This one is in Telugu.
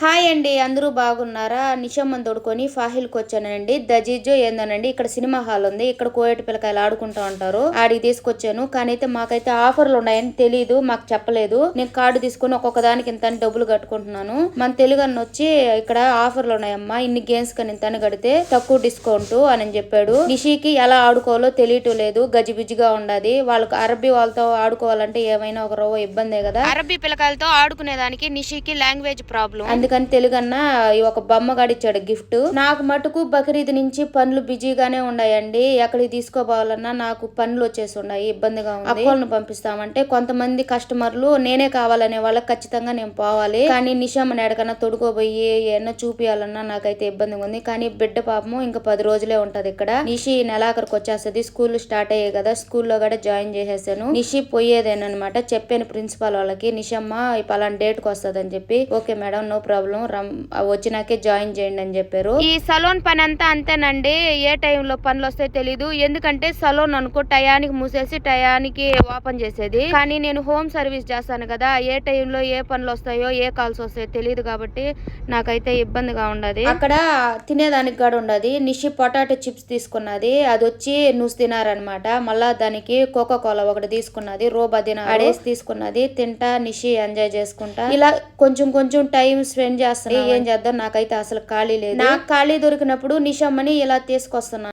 హాయ్ అండి అందరూ బాగున్నారా? నిషమ్మని తోడుకొని ఫాహిల్కి వచ్చానండి. దజీజో ఏందోనండి ఇక్కడ సినిమా హాల్ ఉంది. ఇక్కడ కోయటి పిల్లకాయలు ఆడుకుంటా ఉంటారు. ఆడికి తీసుకొచ్చాను. కానీ అయితే మాకైతే ఆఫర్లు ఉన్నాయని తెలియదు మాకు చెప్పలేదు. నేను కార్డు తీసుకొని ఒక్కొక్క దానికి ఇంత డబ్బులు కట్టుకుంటున్నాను. మన తెలుగు అన్న వచ్చి ఇక్కడ ఆఫర్లు ఉన్నాయమ్మా ఇన్ని గేమ్స్ కానీ ఇంత కడితే తక్కువ డిస్కౌంట్ అని చెప్పాడు. నిషికి ఎలా ఆడుకోవాలో తెలియటం లేదు. గజిబిజిగా ఉండదు. వాళ్ళకి అరబీ వాళ్ళతో ఆడుకోవాలంటే ఏమైనా ఒక రవ్వ ఇబ్బందే కదా. అరబీ పిల్లకాయలతో ఆడుకునేదానికి నిషికి లాంగ్వేజ్ ప్రాబ్లం అందుకని తెలుగన్న ఈ ఒక బొమ్మ గడిచ్చాడు గిఫ్ట్. నాకు మటుకు బక్రీద్ నుంచి పనులు బిజీగానే ఉన్నాయండి. ఎక్కడికి తీసుకోపోవాలన్నా నాకు పనులు వచ్చేసి ఉన్నాయి ఇబ్బందిగా ఉంది. అక్కలను పంపిస్తామంటే కొంతమంది కస్టమర్లు నేనే కావాలనే వాళ్ళకి ఖచ్చితంగా నేను పోవాలి. కానీ నిషామని ఎడకన్నా తొడుకోబోయి ఏమన్నా చూపియాలన్నా నాకైతే ఇబ్బందిగా ఉంది. కానీ బిడ్డ పాపము ఇంకా పది రోజులే ఉంటది ఇక్కడ. నిషి నెలాఖరికి వచ్చేస్తది. స్కూల్ స్టార్ట్ అయ్యాయి కదా స్కూల్లో కూడా జాయిన్ చేసేసాను. నిషి పోయేదేనమాట చెప్పాను ప్రిన్సిపాల్ వాళ్ళకి నిషమ్మ ఈ పలానా డేట్కి వస్తుంది అని చెప్పి. ఓకే మేడం నో ప్రాబ్లం వచ్చినాకే జాయిన్ చేయండి అని చెప్పారు. ఈ సలోన్ పని అంతా అంతేనండి. ఏ టైంలో పనులు వస్తాయో తెలీదు. ఎందుకంటే సలోన్ అనుకో టయానికి మూసేసి టయానికి ఓపెన్ చేసేది. కానీ నేను హోమ్ సర్వీస్ చేస్తాను కదా ఏ టైంలో ఏ పనులు వస్తాయో ఏ కాల్స్ వస్తాయో తెలియదు కాబట్టి నాకైతే ఇబ్బందిగా ఉండదు. అక్కడ తినేదానికి కూడా ఉండదు. నిషి పొటాటో చిప్స్ తీసుకున్నది. అది వచ్చి నువ్వు తినారనమాట. మళ్ళా దానికి కోకో కోలా ఒకటి తీసుకున్నది. రోబా దిన అడేసి తీసుకున్నది. తింటా నిషి ఎంజాయ్ చేసుకుంటా. ఇలా కొంచెం కొంచెం టైం స్పెండ్ చేస్తున్నా ఏం చేద్దాం? నాకైతే అసలు ఖాళీ లేదు. నాకు ఖాళీ దొరికినప్పుడు నిషమ్మని ఇలా తీసుకొస్తున్నాను